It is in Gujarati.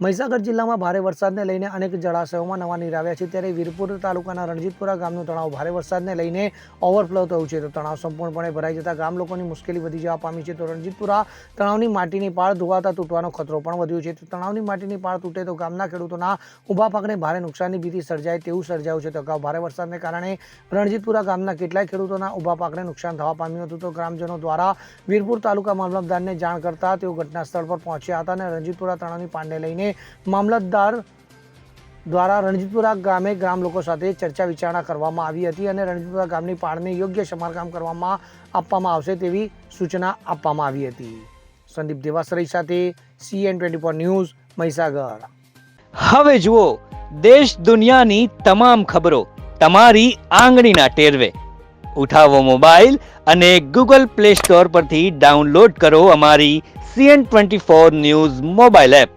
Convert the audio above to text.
મહીસાગર જિલ્લામાં ભારે વરસાદને લઈને અનેક જળાશયોમાં નવા નીર આવ્યા છે. ત્યારે વીરપુર તાલુકાના રણજીતપુરા ગામનું તળાવ ભારે વરસાદને લઈને ઓવરફ્લો થયું છે. તો તળાવ સંપૂર્ણપણે ભરાઈ જતા ગામ લોકોની મુશ્કેલી વધી જવા પામી છે. તો રણજીતપુરા તળાવની માટીની પાળ ધોવાતા તૂટવાનો ખતરો પણ વધ્યો છે. તો તળાવની માટીની પાળ તૂટે તો ગામના ખેડૂતોના ઊભા પાકને ભારે નુકસાનની ભીતિ સર્જાય તેવું સર્જાયું છે. તો અગાઉ ભારે વરસાદને કારણે રણજીતપુરા ગામના કેટલાય ખેડૂતોના ઊભા પાકને નુકસાન થવા પામ્યું હતું. તો ગ્રામજનો દ્વારા વીરપુર તાલુકા મામલતદારને જાણ કરતા તેઓ ઘટના સ્થળ પર પહોંચ્યા હતા અને રણજીતપુરા તળાવની પાણને લઈને મામલતદાર દ્વારા રણજીતપુરા ગામે ગ્રામ લોકો સાથે ચર્ચા વિચારણા કરવામાં આવી હતી અને રણજીતપુરા ગામની પાળને યોગ્ય સમારકામ કરવામાં આપવામાં આવશે તેવી સૂચના આપવામાં આવી હતી. સંદીપ દેવાસરી સાથે CN twenty four news, Mahisagar. હવે જુઓ, દેશ દુનિયાની તમામ ખબરો તમારી આંગળીના ટેરવે. ઉઠાવો મોબાઈલ અને ગૂગલ પ્લે સ્ટોર પરથી ડાઉનલોડ કરો અમારી CN twenty four news mobile app.